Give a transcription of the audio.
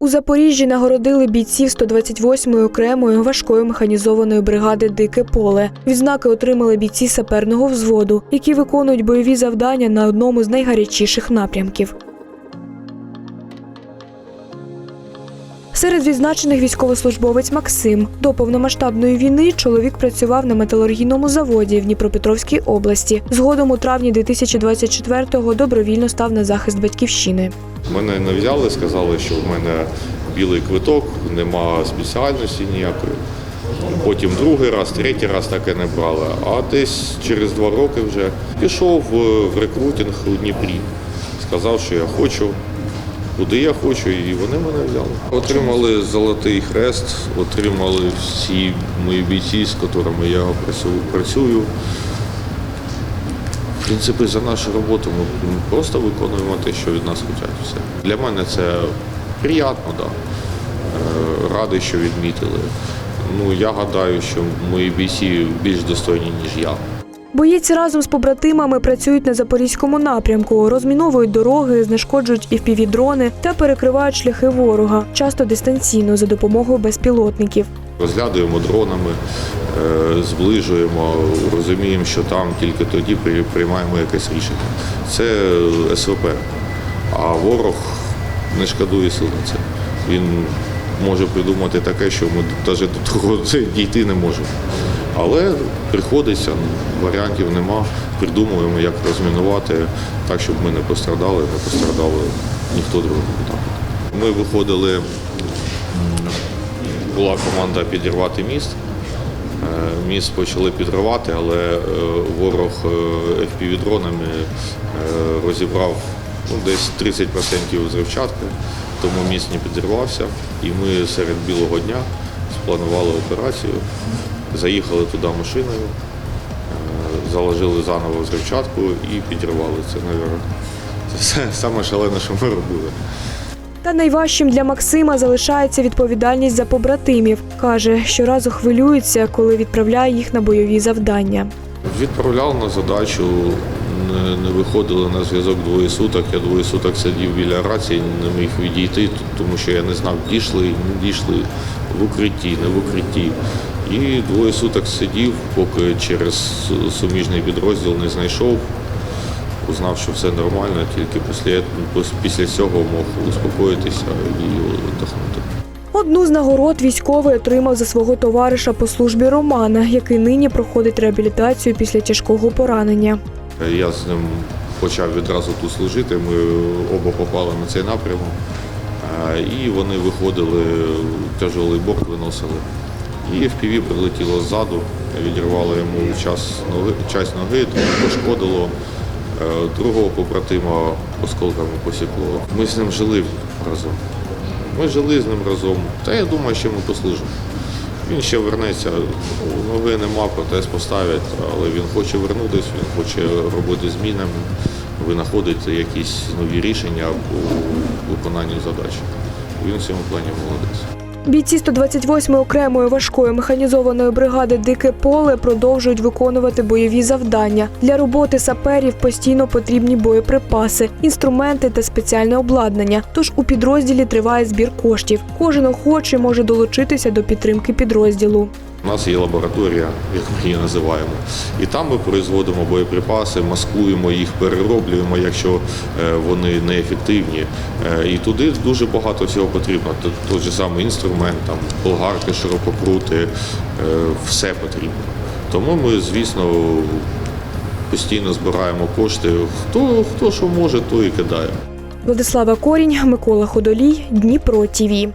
У Запоріжжі нагородили бійців 128-ї окремої важкої механізованої бригади Дике поле. Відзнаки отримали бійці саперного взводу, які виконують бойові завдання на одному з найгарячіших напрямків. Серед відзначених військовослужбовець Максим. До повномасштабної війни чоловік працював на металургійному заводі в Дніпропетровській області. Згодом у травні 2024-го добровільно став на захист батьківщини. Мене не взяли, сказали, що в мене білий квиток, нема спеціальності ніякої. Потім другий раз, третій раз таке не брали. А десь через два роки вже пішов в рекрутинг у Дніпрі. Сказав, що я хочу, куди я хочу, і вони мене взяли. Отримали золотий хрест, отримали всі мої бійці, з якими я працюю. В принципі, за нашу роботу ми просто виконуємо те, що від нас хочуть. Все. Для мене це приємно, да. Е, радий, що відмітили. Ну, я гадаю, що мої бійці більш достойні, ніж я. Боєць разом з побратимами працюють на запорізькому напрямку, розміновують дороги, знешкоджують і впівдрони та перекривають шляхи ворога, часто дистанційно за допомогою безпілотників. Розглядуємо дронами, е, зближуємо, розуміємо, що там тільки тоді приймаємо якесь рішення. Це СВП. А ворог не шкодує сил на це. Він може придумати таке, що ми навіть до того дійти не можемо. Але приходиться, варіантів нема. Придумуємо, як розмінувати так, щоб ми не пострадали, не пострадали ніхто другий. Ми виходили була команда підірвати міст. Е, Міст почали підривати, але е, ворог FPV-дронами е, розібрав ну, десь 30% зривчатки, тому міст не підірвався. І ми серед білого дня спланували операцію, заїхали туди машиною, е, заложили заново взривчатку і підірвали. Це, мабуть, це все саме шалене, що ми робили. Та найважчим для Максима залишається відповідальність за побратимів. каже, щоразу хвилюється, коли відправляє їх на бойові завдання. Відправляв на задачу, не, не виходили на зв'язок двоє суток. Я двоє суток сидів біля рації, не міг відійти, тому що я не знав, дійшли, не дійшли в укритті, не в укритті. І двоє суток сидів, поки через суміжний підрозділ не знайшов. Узнав, що все нормально, тільки після, після цього мог успокоїтися і віддохнути. Одну з нагород військовий отримав за свого товариша по службі Романа, який нині проходить реабілітацію після тяжкого поранення. Я з ним почав відразу тут служити. Ми оба попали на цей напрямок. І вони виходили, тяжелий борт виносили. І FPV прилетіло ззаду, відірвало йому час ноги, часть ноги, тому пошкодило. Е, Другого побратима осколками посікло. Ми з ним жили разом. Ми жили з ним разом. Та я думаю, що ми послужимо. Він ще вернеться, ноги нема, протез поставлять, але він хоче вернутися, він хоче робити зміни, винаходити якісь нові рішення по виконанню задач. Він в цьому плані молодець. Бійці 128-ї окремої важкої механізованої бригади Дике поле продовжують виконувати бойові завдання. Для роботи саперів постійно потрібні боєприпаси, інструменти та спеціальне обладнання. Тож у підрозділі триває збір коштів. Кожен охочий може долучитися до підтримки підрозділу. У нас є лабораторія, як ми її називаємо. І там ми производимо боєприпаси, маскуємо їх, перероблюємо, якщо е, вони неефективні. Е, І туди дуже багато всього потрібно. Той же самий інструмент, там, болгарки, ширококрути, е, все потрібно. Тому ми, звісно, постійно збираємо кошти. Хто, хто що може, то і кидає. Владислава Корінь, Микола Ходолій, Дніпро ТІВІ.